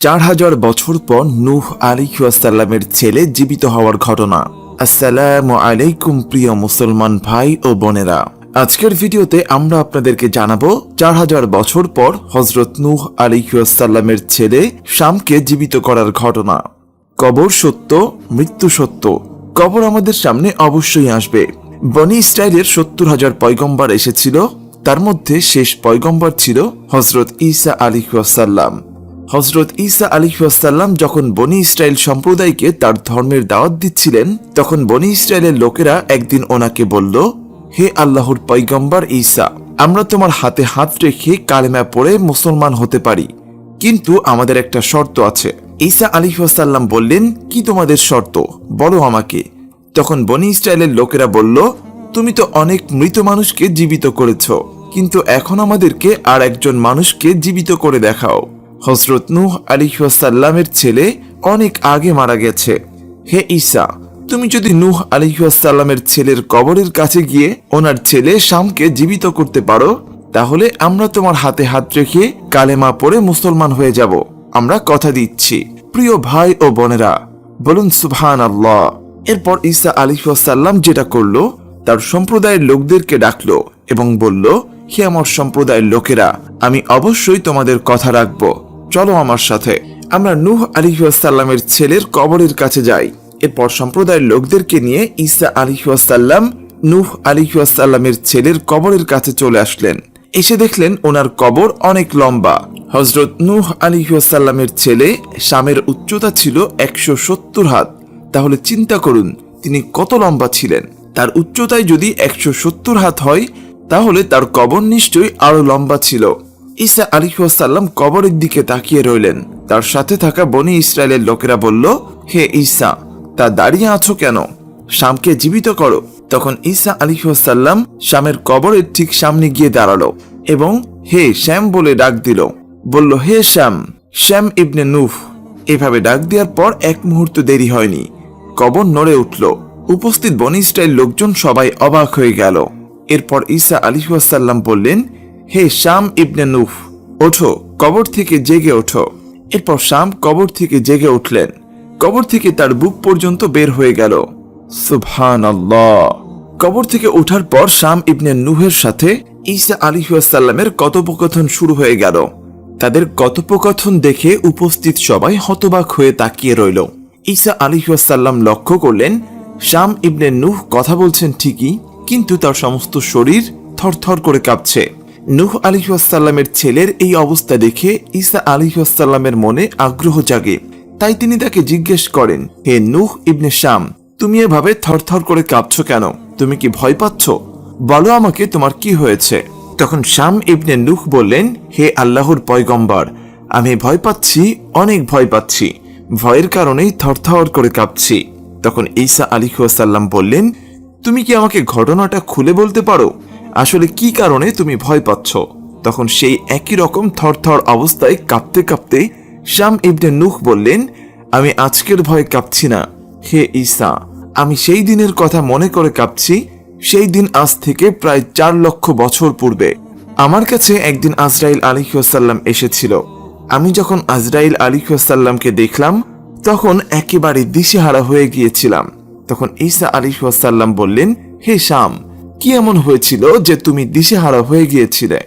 চার হাজার বছর পর নূহ আলিহাসাল্লামের ছেলে জীবিত হওয়ার ঘটনা। আসসালামু আলাইকুম, প্রিয় মুসলমান ভাই ও বোনেরা। আজকের ভিডিওতে আমরা আপনাদেরকে জানাব চার হাজার বছর পর হজরত নূহ আলিহাসাল্লামের ছেলে শামকে জীবিত করার ঘটনা। কবর সত্য, মৃত্যু সত্য। কবর আমাদের সামনে অবশ্যই আসবে। বনি ইসরায়েলের সত্তর হাজার পয়গম্বর এসেছিল, তার মধ্যে শেষ পয়গম্বর ছিল হজরত ঈসা আলিহাসাল্লাম হজরত ঈসা আলিহাসাল্লাম যখন বনি ইসরায়েল সম্প্রদায়কে তার ধর্মের দাওয়াত দিচ্ছিলেন, তখন বনি ইসরায়েলের লোকেরা একদিন ওনাকে বলল, হে আল্লাহর পৈগম্বর ঈসা, আমরা তোমার হাতে হাত রেখে কালেমা পড়ে মুসলমান হতে পারি, কিন্তু আমাদের একটা শর্ত আছে। ঈসা আলিহাসাল্লাম বললেন, কি তোমাদের শর্ত? বলো আমাকে। তখন বনি ইসরায়েলের লোকেরা বলল, তুমি তো অনেক মৃত মানুষকে জীবিত করেছ, কিন্তু এখন আমাদেরকে আর একজন মানুষকে জীবিত করে দেখাও। হজরত নূহ আলিহাসাল্লামের ছেলে অনেক আগে মারা গেছে। হে ঈসা, তুমি যদি নূহ আলিহাসাল্লামের ছেলের কবরের কাছে গিয়ে ওনার ছেলে শামকে জীবিত করতে পারো, তাহলে আমরা তোমার হাতে হাত রেখে কালেমা পড়ে মুসলমান হয়ে যাব। আমরা কথা দিচ্ছি, প্রিয় ভাই ও বোনেরা, বলুন সুবহান আল্লাহ এরপর ঈসা আলিহাসাল্লাম যেটা করল, তার সম্প্রদায়ের লোকদেরকে ডাকলো এবং বলল, হে আমার সম্প্রদায়ের লোকেরা, আমি অবশ্যই তোমাদের কথা রাখব। চলো আমার সাথে। আমরা নূহ আলিহাসাল্লামের ছেলের কবরের কাছে যাই। এরপর সম্প্রদায়ের লোকদেরকে নিয়ে ঈসা আলিহাসাল্লাম নূহ আলিহাসাল্লামের ছেলের কবরের কাছে চলে আসলেন। এসে দেখলেন ওনার কবর অনেক লম্বা। হজরত নূহ আলিহাসাল্লামের ছেলে শামের উচ্চতা ছিল একশো সত্তর হাত। তাহলে চিন্তা করুন, তিনি কত লম্বা ছিলেন? তার উচ্চতায় যদি একশো সত্তর হাত হয়, তাহলে তার কবর নিশ্চয়ই আরও লম্বা ছিল। ঈসা আলিহাসাল্লাম কবরের দিকে তাকিয়ে রইলেন। তার সাথে থাকা বনি ইসরায়েলের লোকেরা বলল, হে ঈসা, তা দাঁড়িয়ে আছো কেন? শামকে জীবিত করো। তখন ঈসা আলিহাসাল্লাম শামের কবরের ঠিক সামনে গিয়ে দাঁড়াল এবং হে শ্যাম বলে ডাক দিল। বলল, হে শ্যাম শ্যাম ইবনে নুফ এভাবে ডাক দেওয়ার পর এক মুহূর্ত দেরি হয়নি। কবর নড়ে উঠল। উপস্থিত বনি ইসরায়েল লোকজন সবাই অবাক হয়ে গেল। এরপর ঈসা আলিহাসাল্লাম বললেন হে শাম ইবনে নুফ, ওঠো, কবর থেকে জেগে ওঠো। এরপর শাম কবর থেকে জেগে উঠলেন। কবর থেকে তার বুক পর্যন্ত বের হয়ে গেল। সুবহান কবর থেকে ওঠার পর শাম ইবনে নুহের সাথে ঈসা আলিহাসাল্লামের কথোপকথন শুরু হয়ে গেল। তাদের কথোপকথন দেখে উপস্থিত সবাই হতবাক হয়ে তাকিয়ে রইল। ঈসা আলিহাসাল্লাম লক্ষ্য করলেন, শাম ইবনে নুহ কথা বলছেন ঠিকই, কিন্তু তার সমস্ত শরীর থরথর করে কাঁপছে। নুহ আলিহাসাল্লামের ছেলের এই অবস্থা দেখে ঈসা আলিহাসাল্লামের মনে আগ্রহ জাগে। তাই তিনি তাকে জিজ্ঞেস করেন, হে নুহ ইবনে শাম, তুমি এভাবে থরথর করে কাঁপছ কেন? তুমি কি ভয় পাচ্ছ? বলো আমাকে তোমার কি হয়েছে? তখন শাম ইবনে নুহ বললেন, হে আল্লাহর পয়গম্বর, আমি ভয় পাচ্ছি, অনেক ভয় পাচ্ছি। ভয়ের কারণেই থরথর করে কাঁপছি। তখন ঈসা আলিহাসাল্লাম বললেন, তুমি কি আমাকে ঘটনাটা খুলে বলতে পারো? আসলে কি কারণে তুমি ভয় পাচ্ছ? তখন সেই একই রকম থরথর অবস্থায় কাঁপতে কাঁপতে শাম ইবনে নুহ বললেন, আমি আজকের ভয়ে কাঁপছি না। হে ঈসা, আমি সেই দিনের কথা মনে করে কাঁপছি, সেই দিন আজ থেকে প্রায় চার লক্ষ বছর পূর্বে। আমার কাছে একদিন আজরাইল আলিহাসাল্লাম এসেছিল। আমি যখন আজরাইল আলিহাসাল্লামকে দেখলাম, তখন একেবারে দিশেহারা হয়ে গিয়েছিলাম। তখন ঈসা আলিহাসাল্লাম বললেন, হে শাম কি এমন হয়েছিল যে তুমি দিশেহারা হয়ে গিয়েছিলে?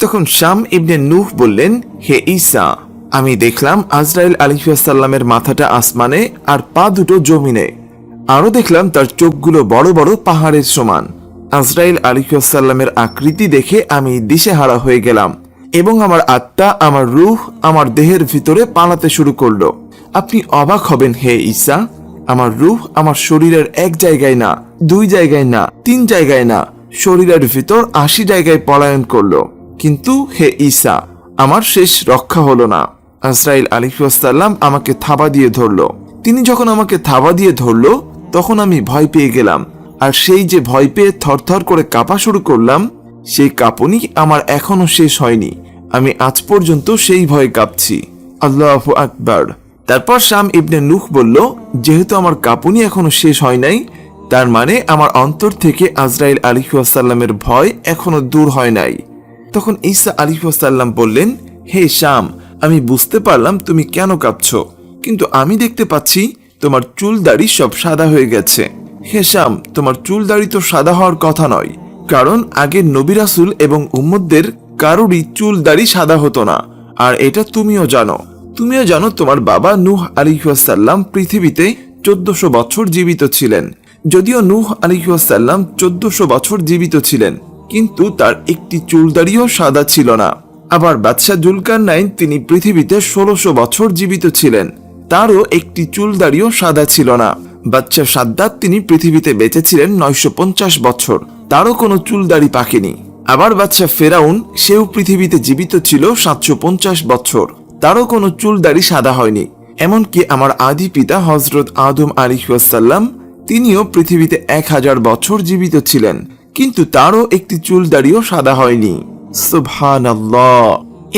তখন শাম ইবনে নূহ বললেন, হে ঈসা, আমি দেখলাম আজরাইল আলিহাসাল্লামের মাথাটা আসমানে আর পা দুটো জমিনে। আরও দেখলাম তার চোখগুলো বড় বড় পাহাড়ের সমান। আজরাইল আলিহাসাল্লামের আকৃতি দেখে আমি দিশেহারা হয়ে গেলাম এবং আমার আত্মা, আমার রুহ, আমার দেহের ভিতরে পালাতে শুরু করল। আপনি অবাক হবেন, হে ঈসা। আমার রুহ আমার শরীরের এক জায়গায় না, দুই জায়গায় না, তিন জায়গায় না, শরীরের ভিতর আশি জায়গায় পলায়ন করল। কিন্তু হে ঈসা, আমার শেষ রক্ষা হলো না। আজরাইল আলিহাসাল্লাম আমাকে থাবা দিয়ে ধরলো। তিনি যখন আমাকে থাবা দিয়ে ধরলো, তখন আমি ভয় পেয়ে গেলাম। আর সেই যে ভয় পেয়ে থরথর করে কাঁপা শুরু করলাম, সেই কাঁপুনি আমার এখনও শেষ হয়নি। আমি আজ পর্যন্ত সেই ভয়ে কাঁপছি। আল্লাহ আকবার। তারপর শাম ইবনে নুখ বলল, যেহেতু আমার কাঁপুনি এখনও শেষ হয় নাই, তার মানে আমার অন্তর থেকে আজরাইল আলিহাসাল্লামের ভয় এখনও দূর হয় নাই। তখন ঈসা আলিহাসাল্লাম বললেন, হে শাম, আমি বুঝতে পারলাম তুমি কেন কাঁপছ, কিন্তু আমি দেখতে পাচ্ছি তোমার চুল দাড়ি সব সাদা হয়ে গেছে। হে শ্যাম তোমার চুল দাড়ি তো সাদা হওয়ার কথা নয়, কারণ আগে নবী রাসূল এবং উম্মতদের কারোরই চুল দাড়ি সাদা হতো না, আর এটা তুমিও জানো। তুমিও জানো তোমার বাবা নূহ আলিহাসাল্লাম পৃথিবীতে চোদ্দশো বছর জীবিত ছিলেন। যদিও নূহ আলিহাসাল্লাম চোদ্দশো বছর জীবিত ছিলেন, কিন্তু তার একটি চুলদারিও সাদা ছিল না। আবার বাদশাহ জুলকার নাইন তিনি পৃথিবীতে ষোলোশো বছর জীবিত ছিলেন, তারও একটি চুলদারিও সাদা ছিল না। বাচ্চা সাদ্দাত তিনি পৃথিবীতে বেঁচে ছিলেন নয়শো পঞ্চাশ বছর, তারও কোনো চুলদাড়ি পাকেনি। আবার বাচ্চা ফেরাউন, সেও পৃথিবীতে জীবিত ছিল সাতশো পঞ্চাশ বছর। তারও কোনো চুলদাড়ি সাদা হয়নি। এমনকি আমার আদি পিতা হজরত আদম আলিহাসাল্লাম তিনিও পৃথিবীতে এক হাজার বছর জীবিত ছিলেন, কিন্তু তারও একটি চুল দাড়িও সাদা হয়নি। সুবহান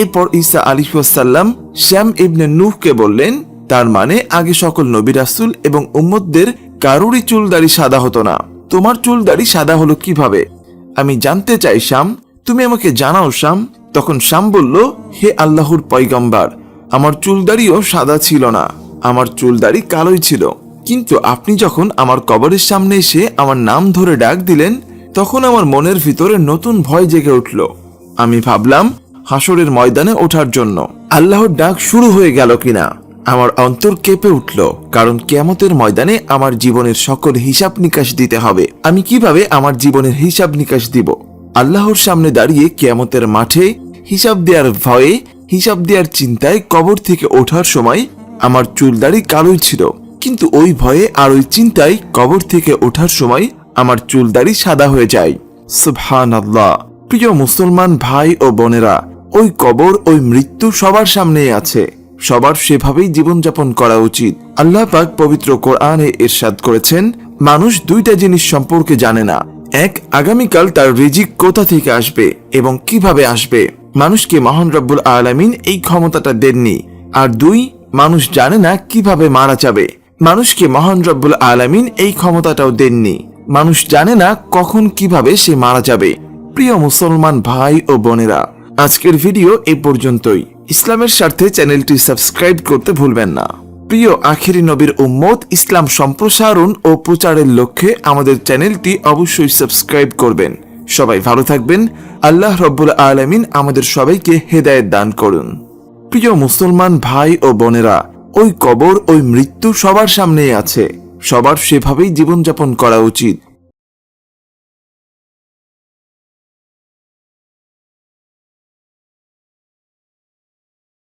এরপর ঈসা আলিহাসাল্লাম শ্যাম ইবনে নুহকে বললেন, তার মানে আগে সকল নবী এবং উম্মতদের কারোরই চুল দাড়ি সাদা হতো না। তোমার চুল দাড়ি সাদা হলো কীভাবে? আমি জানতে চাই, শ্যাম। তুমি আমাকে জানাও, শ্যাম। তখন শ্যাম বলল, হে আল্লাহর পয়গম্বার, আমার চুলদাড়িও সাদা ছিল না, আমার চুলদাড়ি কালোই ছিল। কিন্তু আপনি যখন আমার কবরের সামনে এসে আমার নাম ধরে ডাক দিলেন, তখন আমার মনের ভিতরে নতুন ভয় জেগে উঠল। আমি ভাবলাম, হাসরের ময়দানে ওঠার জন্য। আল্লাহর ডাক শুরু হয়ে গেল কিনা? আমার অন্তর কেঁপে উঠল, কারণ কেয়ামতের ময়দানে আমার জীবনের সকল হিসাব নিকাশ দিতে হবে। আমি কীভাবে আমার জীবনের হিসাব নিকাশ দিব? আল্লাহর সামনে দাঁড়িয়ে কেয়ামতের মাঠে হিসাব দেওয়ার ভয়ে, হিসাব দেওয়ার চিন্তায় কবর থেকে ওঠার সময় আমার চুলদাড়ি কালোই ছিল। কিন্তু ওই ভয়ে আর ওই চিন্তায় কবর থেকে ওঠার সময় আমার চুলদাড়ি সাদা হয়ে যায়। আল্লাহ প্রিয় মুসলমান ভাই ও বোনেরা, ওই কবর, ওই মৃত্যু সবার সামনেই আছে। সবার সেভাবেই জীবনযাপন করা উচিত। আল্লাহ পাক পবিত্র কোরআনে এরশাদ করেছেন, মানুষ দুইটা জিনিস সম্পর্কে জানে না। এক, আগামীকাল তার রিজিক কোথা থেকে আসবে এবং কীভাবে আসবে? মানুষকে মহান রব্বুল আলামিন এই ক্ষমতাটা দেননি। আর দুই, মানুষ জানে না কীভাবে মারা যাবে। মানুষকে মহান রব্বুল আলামিন এই ক্ষমতাটাও দেননি। মানুষ জানে না কখন কীভাবে সে মারা যাবে। প্রিয় মুসলমান ভাই ও বোনেরা, আজকের ভিডিও এ পর্যন্তই। ইসলামের স্বার্থে চ্যানেলটি সাবস্ক্রাইব করতে ভুলবেন না। প্রিয় আখিরি নবীর উম্মত, ইসলাম সম্প্রসারণ ও প্রচারের লক্ষ্যে আমাদের চ্যানেলটি অবশ্যই সাবস্ক্রাইব করবেন। সবাই ভালো থাকবেন। আল্লাহ রব্বুল আলমিন আমাদের সবাইকে হেদায়ত দান করুন। প্রিয় মুসলমান ভাই ও বোনেরা, ওই কবর, ওই মৃত্যু সবার সামনেই আছে। সবার সেভাবেই জীবনযাপন করা উচিত।